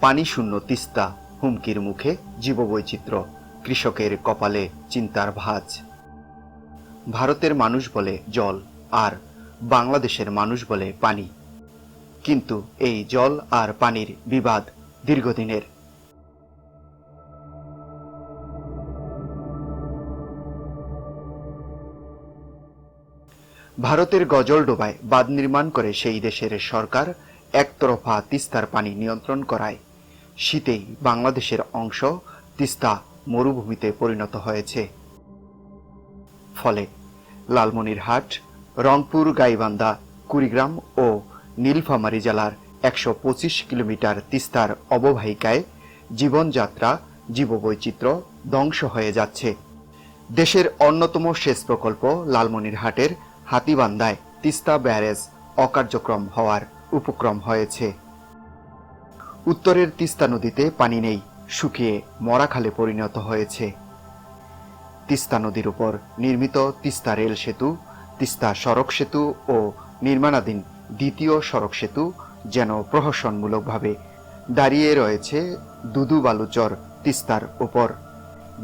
পানি শূন্য তিস্তা হুমকির মুখে জীববৈচিত্র্য কৃষকের কপালে চিন্তার ভাঁজ। ভারতের মানুষ বলে জল আর বাংলাদেশের মানুষ বলে পানি। কিন্তু এই জল আর পানির বিবাদ দীর্ঘদিনের। ভারতের গজল ডোবায় বাঁধ নির্মাণ করে সেই দেশের সরকার একতরফা তিস্তার পানি নিয়ন্ত্রণ করায়। শীতেই বাংলাদেশের অংশ তিস্তা মরুভূমিতে পরিণত হয়েছে। ফলে লালমনিরহাট, রংপুর, গাইবান্ধা, কুড়িগ্রাম ও নীলফামারী জেলার একশো পঁচিশ কিলোমিটার তিস্তার অববাহিকায় জীবনযাত্রা, জীববৈচিত্র্য ধ্বংস হয়ে যাচ্ছে। দেশের অন্যতম সেচ প্রকল্প লালমনিরহাটের হাতিবান্ধায় তিস্তা ব্যারেজ অকার্যক্রম হওয়ার উপক্রম হয়েছে। উত্তরের তিস্তা নদীতে পানি নেই, শুকিয়ে মরাখালে পরিণত হয়েছে। তিস্তা নদীর উপর নির্মিত তিস্তা রেল সেতু, তিস্তা সড়ক সেতু ও নির্মাণাধীন দ্বিতীয় সড়ক সেতু যেন প্রহসনমূলকভাবে দাঁড়িয়ে রয়েছে দুদু বালুচর তিস্তার উপর।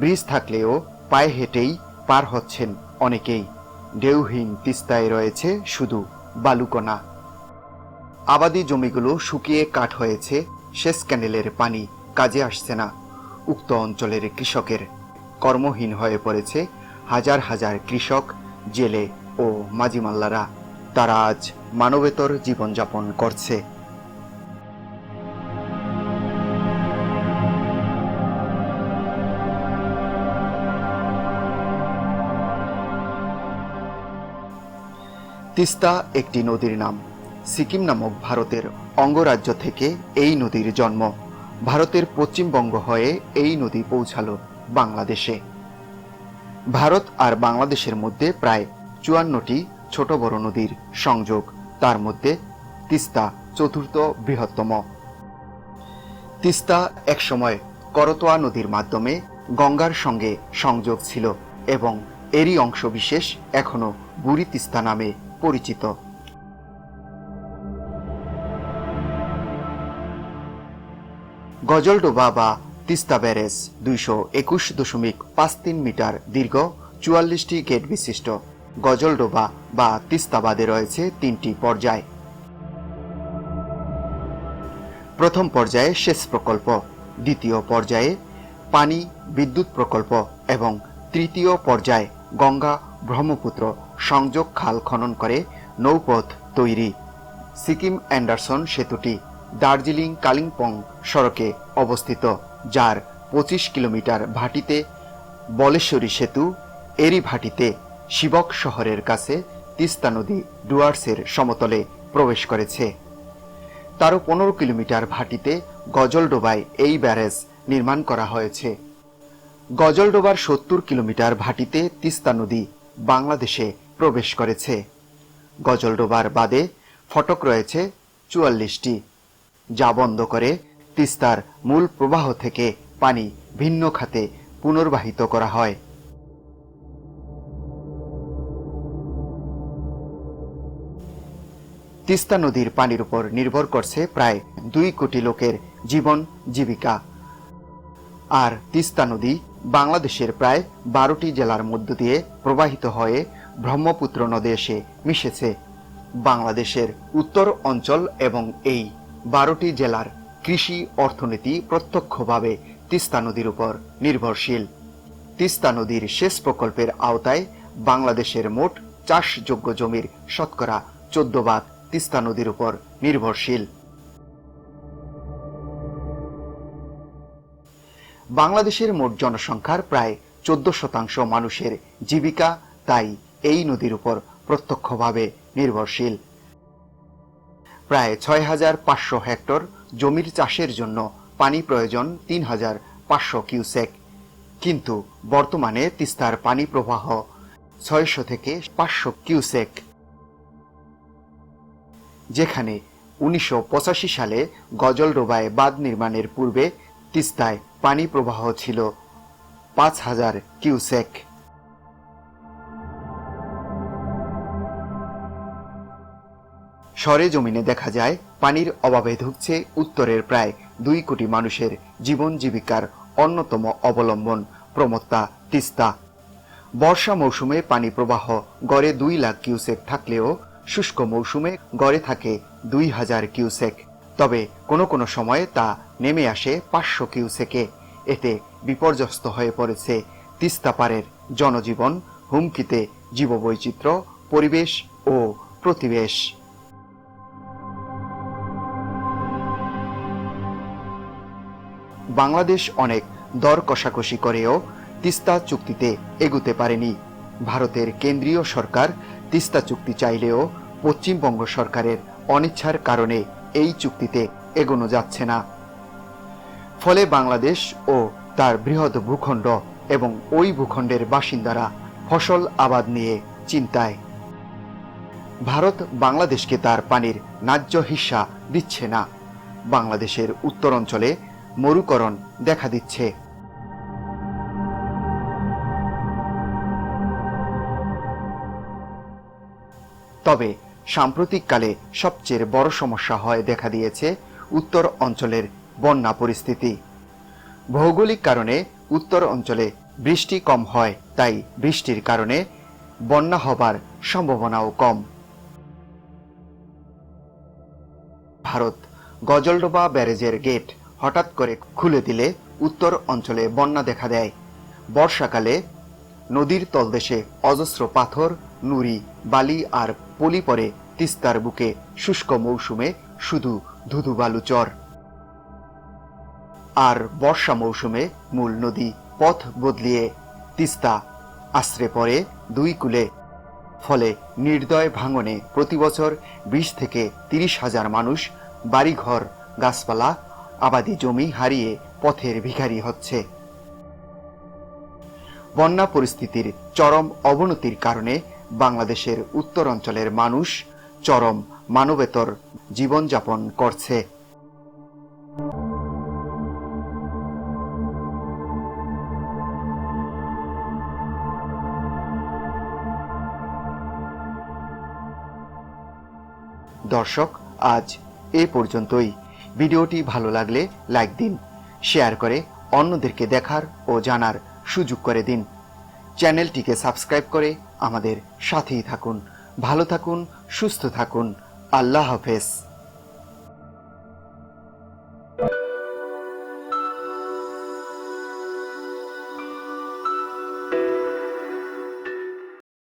ব্রিজ থাকলেও পায়ে হেঁটেই পার হচ্ছেন অনেকেই। ঢেউহীন তিস্তায় রয়েছে শুধু বালুকণা। আবাদি জমিগুলো শুকিয়ে কাঠ হয়েছে শেষ ক্যানেলের পানি কাজে আসছে না। উক্ত অঞ্চলের কৃষকের কর্মহীন হয়ে পড়েছে হাজার হাজার কৃষক, জেলে ও মাঝিমাল্লারা তারা আজ মানবেতর জীবনযাপন করছে। তিস্তা একটি নদীর নাম। সিকিম নামক ভারতের অঙ্গরাজ্য থেকে এই নদীর জন্ম। ভারতের পশ্চিমবঙ্গ হয়ে এই নদী পৌঁছালো বাংলাদেশে। ভারত আর বাংলাদেশের মধ্যে প্রায় চুয়ান্নটি ছোট বড় নদীর সংযোগ। তার মধ্যে তিস্তা চতুর্থ বৃহত্তম। তিস্তা একসময় করতোয়া নদীর মাধ্যমে গঙ্গার সঙ্গে সংযোগ ছিল এবং এরই অংশবিশেষ এখনও বুড়ি তিস্তা নামে পরিচিত। গজলডোবা বা তিস্তা ব্যারেজ দুইশো একুশ দশমিক পাঁচ তিন মিটার দীর্ঘ চুয়াল্লিশটি গেট বিশিষ্ট। গজলডোবা বা তিস্তাবাদে রয়েছে তিনটি পর্যায়। প্রথম পর্যায়ে সেচ প্রকল্প, দ্বিতীয় পর্যায়ে পানি বিদ্যুৎ প্রকল্প এবং তৃতীয় পর্যায়ে গঙ্গা ব্রহ্মপুত্র সংযোগ খাল খনন করে নৌপথ তৈরি। সিকিম অ্যান্ডারসন সেতুটি দার্জিলিং কালিম্পং সড়কে অবস্থিত, যার পঁচিশ কিলোমিটার ভাটিতে বলেশ্বরী সেতু, এরই ভাটিতে শিবক শহরের কাছে তিস্তা নদী ডুয়ার্সের সমতলে প্রবেশ করেছে। তারও পনেরো কিলোমিটার ভাটিতে গজলডোবায় এই ব্যারেজ নির্মাণ করা হয়েছে। গজলডোবার সত্তর কিলোমিটার ভাটিতে তিস্তা নদী বাংলাদেশে প্রবেশ করেছে। গজলডোবার বাদে ফটক রয়েছে চুয়াল্লিশটি যা বন্ধ করে তিস্তার মূল প্রবাহ থেকে পানি ভিন্ন খাতে পুনর্বাহিত করা হয়। তিস্তা নদীর পানির উপর নির্ভর করছে প্রায় দুই কোটি লোকের জীবন, জীবিকা। আর তিস্তা নদী বাংলাদেশের প্রায় বারোটি জেলার মধ্য দিয়ে প্রবাহিত হয়ে ব্রহ্মপুত্র নদে এসে মিশেছে। বাংলাদেশের উত্তর অঞ্চল এবং এই বারোটি জেলার কৃষি অর্থনীতি প্রত্যক্ষভাবে তিস্তা নদীর উপর নির্ভরশীল। তিস্তা নদীর সেচ প্রকল্পের আওতায় বাংলাদেশের মোট চাষযোগ্য জমির শতকরা চোদ্দ ভাগ তিস্তা নদীর উপর নির্ভরশীল। বাংলাদেশের মোট জনসংখ্যার প্রায় চোদ্দ শতাংশ মানুষের জীবিকা, তাই এই নদীর উপর প্রত্যক্ষভাবে নির্ভরশীল। প্রায় ছয় হাজার পাঁচশো হেক্টর জমির চাষের জন্য পানি প্রয়োজন তিন হাজার পাঁচশো কিউসেক। কিন্তু বর্তমানে তিস্তার পানি প্রবাহ ছয়শো থেকে পাঁচশো কিউসেক। যেখানে উনিশশো পঁচাশি সালে গজলডোবায় বাঁধ নির্মাণের পূর্বে তিস্তায় পানি প্রবাহ ছিল পাঁচ হাজার কিউসেক। সরে জমিনে দেখা যায়, পানির অভাবে ধুকছে উত্তরের প্রায় দুই কোটি মানুষের জীবন জীবিকার অন্যতম অবলম্বন, প্রমত্তা তিস্তা। বর্ষা মৌসুমে পানি প্রবাহ গড়ে দুই লাখ কিউসেক থাকলেও শুষ্ক মৌসুমে গড়ে থাকে দুই হাজার কিউসেক। তবে কোনো কোনো সময়ে তা নেমে আসে পাঁচশো কিউসেকে। এতে বিপর্যস্ত হয়ে পড়েছে তিস্তা পারের জনজীবন, হুমকিতে জীববৈচিত্র্য, পরিবেশ ও প্রতিবেশ। বাংলাদেশ অনেক দর কষাকষি করেও তিস্তা চুক্তিতে এগুতে পারেনি। ভারতের কেন্দ্রীয় সরকার তিস্তা চুক্তি চাইলেও পশ্চিমবঙ্গ সরকারের অনিচ্ছার কারণে এই চুক্তিতে এগোনো যাচ্ছে না। ফলে বাংলাদেশ ও তার বৃহৎ ভূখণ্ড এবং ওই ভূখণ্ডের বাসিন্দারা ফসল আবাদ নিয়ে চিন্তায়। ভারত বাংলাদেশকে তার পানির ন্যায্য হিস্সা দিচ্ছে না। বাংলাদেশের উত্তর অঞ্চলে মরুকরণ দেখা দিচ্ছে। তবে সাম্প্রতিককালে সবচেয়ে বড় সমস্যা হয় দেখা দিয়েছে উত্তর অঞ্চলের বন্যা পরিস্থিতি। ভৌগোলিক কারণে উত্তর অঞ্চলে বৃষ্টি কম হয়, তাই বৃষ্টির কারণে বন্যা হবার সম্ভাবনাও কম। ভারত গজলডোবা ব্যারেজের গেট হঠাৎ করে খুলে দিলে উত্তর অঞ্চলে বন্যা দেখা দেয়। বর্ষাকালে নদীর তলদেশে অজস্র পাথর, নুড়ি, বালি আর পলি পরে তিস্তার বুকে শুষ্ক মৌসুমে শুধু ধুধু বালু চর। আর বর্ষা মৌসুমে মূল নদী পথ বদলিয়ে তিস্তা আশ্রে পড়ে দুই কুলে। ফলে নির্দয় ভাঙনে প্রতি বছর বিশ থেকে তিরিশ হাজার মানুষ বাড়িঘর, গাছপালা আবাদি জমি হারিয়ে পথের ভিখারি হচ্ছে। বন্যা পরিস্থিতির চরম অবনতির কারণে বাংলাদেশের উত্তর অঞ্চলের মানুষ চরম মানবেতর জীবনযাপন করছে। দর্শক, আজ এ পর্যন্তই। ভিডিওটি ভালো লাগলে লাইক দিন, শেয়ার করে অন্যদেরকে দেখার ও জানার সুযোগ করে দিন। চ্যানেলটিকে সাবস্ক্রাইব করে আমাদের সাথেই থাকুন। ভালো থাকুন, সুস্থ থাকুন। আল্লাহ হাফেজ।